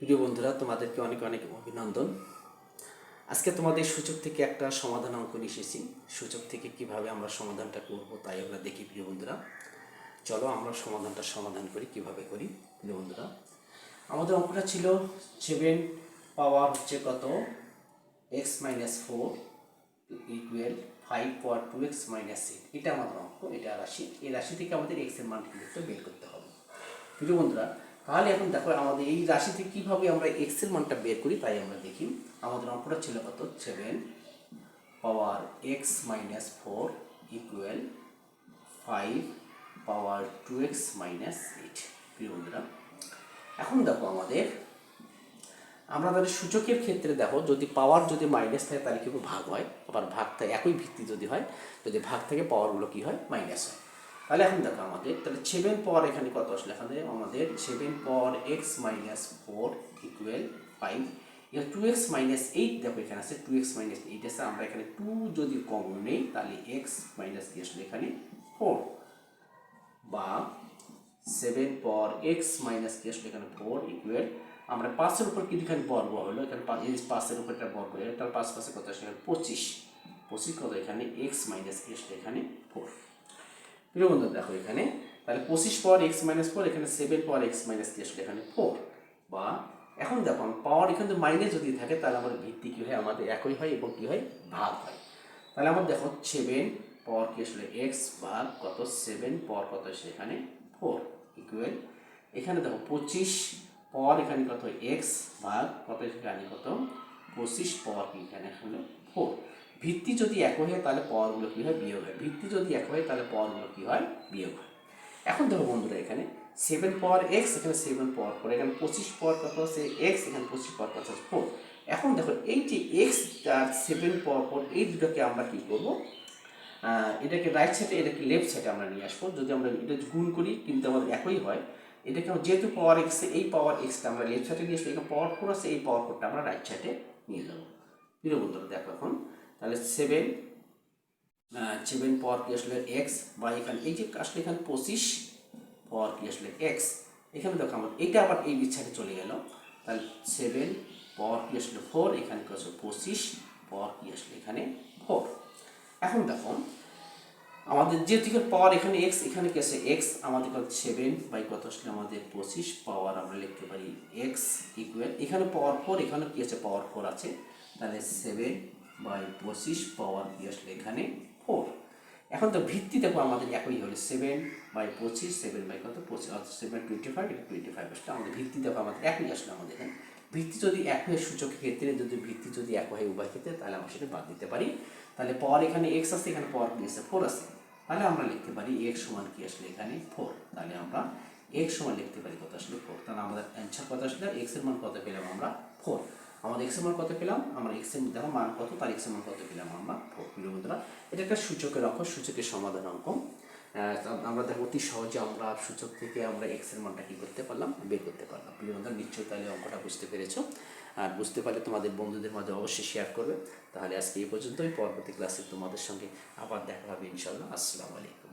প্রিয় বন্ধুরা, তোমাদেরকে অনেক অনেক অভিনন্দন। আজকে তোমাদের সূচক থেকে একটা সমাধান অঙ্ক এসেছি। সূচক থেকে কীভাবে আমরা সমাধানটা করব তাই আমরা দেখি, প্রিয় বন্ধুরা। চলো আমরা সমাধানটা সমাধান করি, কীভাবে করি, প্রিয় বন্ধুরা। আমাদের অঙ্কটা ছিল সেভেন পাওয়ার হচ্ছে কত? X minus four equal five power two x minus eight এটা আমাদের অঙ্ক, এটা রাশি। এই রাশি থেকে আমাদের এক্সের মান কিন্তু বের করতে হবে। প্রিয় বন্ধুরা তাহলে এখন দেখো, আমাদের এই রাশি থেকে কীভাবে আমরা এক্সের মানটা বের করি, তাই আমরা দেখি। আমাদের অঙ্কটা ছিল কত? Seven power x minus four equal five power two x minus eight প্রিয় বন্ধুরা, এখন দেখো আমাদের, আমরা তাহলে সূচকের ক্ষেত্রে দেখো, যদি পাওয়ার যদি মাইনাস থাকে, তাহলে কিন্তু ভাগ হয়। আবার ভাগ থাকে একই ভিত্তি যদি হয়, যদি ভাগ থেকে পাওয়ারগুলো কী হয়? মাইনাস হয়। তাহলে এখন দেখো আমাদের, তাহলে সেভেন পাওয়ার এখানে কত আসলে? এখানে আমাদের seven power x minus four equal five এবার টু এক্স মাইনাস এইট দেখো এখানে আছে টু এক্স মাইনাস এইট আছে, আমরা এখানে টু যদি কমন নেই, তাহলে এক্স মাইনাস দিয়ে আসলে এখানে? ফোর বা সেভেন পর এক্স মাইনাস কি আসলে এখানে? ফোর ইকুয়াল আমরা পাঁচের উপর কিন্তু এখানে বর্গ হলো, এখানে এই পাঁচের উপর একটা বর্গ হলো, তার পাঁচ পাশে কত আসলে এখানে? পঁচিশ পঁচিশ কত এখানে? এক্স মাইনাস কি আসলে এখানে? ফোর প্রিয় বন্ধু দেখো এখানে। তাহলে পঁচিশ পাওয়ার এক্স মাইনাস ফোর, এখানে সেভেন পাওয়ার এক্স মাইনাস কি আসলে এখানে ফোর বা এখন দেখো পাওয়ার এখানে মাইনাস যদি থাকে, তাহলে আমাদের ভিত্তি কী হয়? আমাদের একই হয় এবং কী হয়? ভাগ হয়। তাহলে আমার দেখো সেভেন পাওয়ার কি আসলে এক্স ভাগ কত? সেভেন পাওয়ার কত সেখানে ফোর ইকুয়াল এখানে দেখো, পঁচিশ পাওয়ার এখানে কত? এক্স ভাগ কত? এখানে কত? পঁচিশ পাওয়ার কি এখানে? হলো ফোর ভিত্তি যদি এক হয় তাহলে পাওয়ারগুলো কী হয়? বিয়োগ হয়। ভিত্তি যদি এক হয় তাহলে পাওয়ারগুলো কী হয়? বিয়োগ হয়। এখন দেখো বন্ধুরা এখানে সেভেন পাওয়ার এক্স এখানে সেভেন পাওয়ার ফোর এখানে পঁচিশ পাওয়ার কত আছে? এক্স এখানে পঁচিশ পাওয়ার কত আছে? ফোর এখন দেখো এই যে এক্স আর সেভেন পাওয়ার ফোর এই দুটোকে আমরা কী করব? এটাকে রাইট সাইডে এটাকে লেফট সাইডে আমরা নিয়ে আসব। যদি আমরা এটা গুণ করি, কিন্তু আমাদের একই হয়, এটাকে আমরা যেহেতু পাওয়ার এক্স এই পাওয়ার এক্সটা আমরা লেফট সাইডে নিয়ে আসব, এখানে পাওয়ার ফোর আছে, এই পাওয়ার ফোরটা আমরা রাইট সাইডে নিয়ে যাব। বন্ধুরা, দেখো এখন তাহলে সেভেন সেভেন পাওয়ার কি আসলে এক্স বা এখানে এই যে আসলে এখানে পঁচিশ পাওয়ার কি আসলে এক্স এখানে দেখো আমার, এইটা আবার এই বিচ্ছাতে চলে গেল। তাহলে সেভেন পাওয়ার কি আসলে ফোর এখানে কি আসলে পঁচিশ পাওয়ার কি আসলে এখানে ফোর এখন দেখো, আমাদের যে দিকের পাওয়ার এখানে এক্স এখানে কি আছে এক্স আমাদের কত? সেভেন বাই কত আসলে আমাদের পঁচিশ পাওয়ার আমরা লিখতে পারি এক্স ইকুয়াল এখানে পাওয়ার ফোর এখানে কি আছে? পাওয়ার ফোর আছে। তাহলে সেভেন বাই পঁচিশ পাওয়ার কি আসলে এখানে ফোর। এখন তো ভিত্তি দেখো আমাদের একই হলো সেভেন বাই পঁচিশ সেভেন বাই কত? পঁচিশ seven twenty five twenty five আসলে আমাদের ভিত্তি দেখো আমাদের একই আসলে আমাদের এখানে ভিত্তি যদি এক হয়ে সূচক ক্ষেত্রে, যদি ভিত্তি যদি এক হয় উভয় ক্ষেত্রে, তাহলে আমরা সেটা বাদ দিতে পারি। তাহলে পাওয়ার এখানে এক্স আছে, এখানে পাওয়ার কি আছে ফোর আছে। তাহলে আমরা লিখতে পারি এক্স সমান কি আসলে এখানে? ফোর তাহলে আমরা এক্স সমান লিখতে পারি কত আসলে ফোর তাহলে আমাদের অ্যান্সার কত আসলে? এক্সের মান কত পেলাম আমরা? ফোর আমাদের এক্স মান কত পেলাম? আমরা এক্সের দেখো মান কত? তার এক্স মান কত পেলাম আমরা? প্রিয় বন্ধুরা, এটা একটা সূচকের অঙ্ক সূচকের সমাধান অঙ্ক। আমরা দেখো অতি সহজে আমরা সূচক থেকে আমরা এক্সের মানটা কি করতে পারলাম? বের করতে পারলাম। প্রিয় বন্ধুরা, নিশ্চয়ই তাহলে অঙ্কটা বুঝতে পেরেছ। আর বুঝতে পারলে তোমাদের বন্ধুদের মাঝে অবশ্যই শেয়ার করবে। তাহলে আজকে এই পর্যন্তই। পরবর্তী ক্লাসে তোমাদের সঙ্গে আবার দেখা হবে ইনশাল্লাহ আসসালামু আলাইকুম।